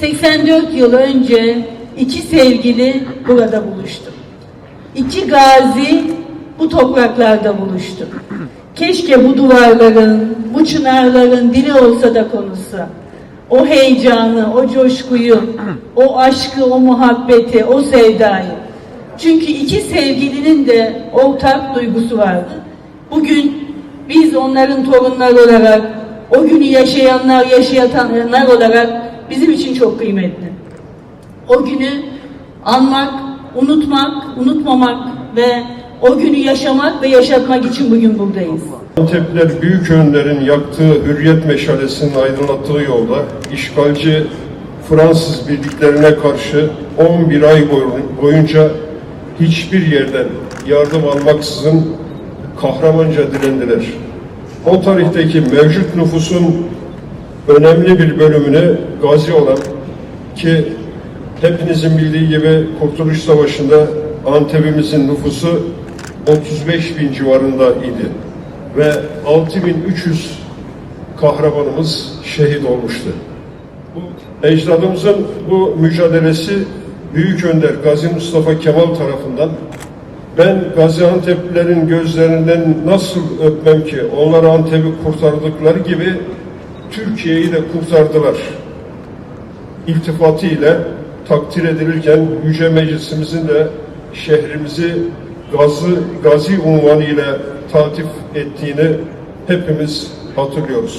84 yıl önce iki sevgili burada buluştu. İki gazi bu topraklarda buluştu. Keşke bu duvarların, bu çınarların dili olsa da konuşsa. O heyecanı, o coşkuyu, o aşkı, o muhabbeti, o sevdayı. Çünkü iki sevgilinin de ortak duygusu vardı. Bugün biz onların torunları olarak, o günü yaşayanlar, yaşayanlar olarak bizim için çok kıymetli. O günü anmak, unutmak, unutmamak ve o günü yaşamak ve yaşatmak için bugün buradayız. Antepliler büyük önlerin yaktığı hürriyet meşalesinin aydınlattığı yolda işgalci Fransız birliklerine karşı 11 ay boy- boyunca hiçbir yerden yardım almaksızın kahramanca direndiler. O tarihteki mevcut nüfusun önemli bir bölümünü gazi olan ki hepinizin bildiği gibi Kurtuluş Savaşı'nda Antep'imizin nüfusu 35 bin civarında idi ve 6300 kahramanımız şehit olmuştu. Bu ecdadımızın bu mücadelesi Büyük Önder Gazi Mustafa Kemal tarafından ben Gaziantep'lilerin gözlerinden nasıl öpmem ki onlar Antep'i kurtardıkları gibi Türkiye'yi de kurtardılar. İltifatı ile takdir edilirken Yüce Meclisimizin de şehrimizi Gazi, Gazi unvanı ile tatif ettiğini hepimiz hatırlıyoruz.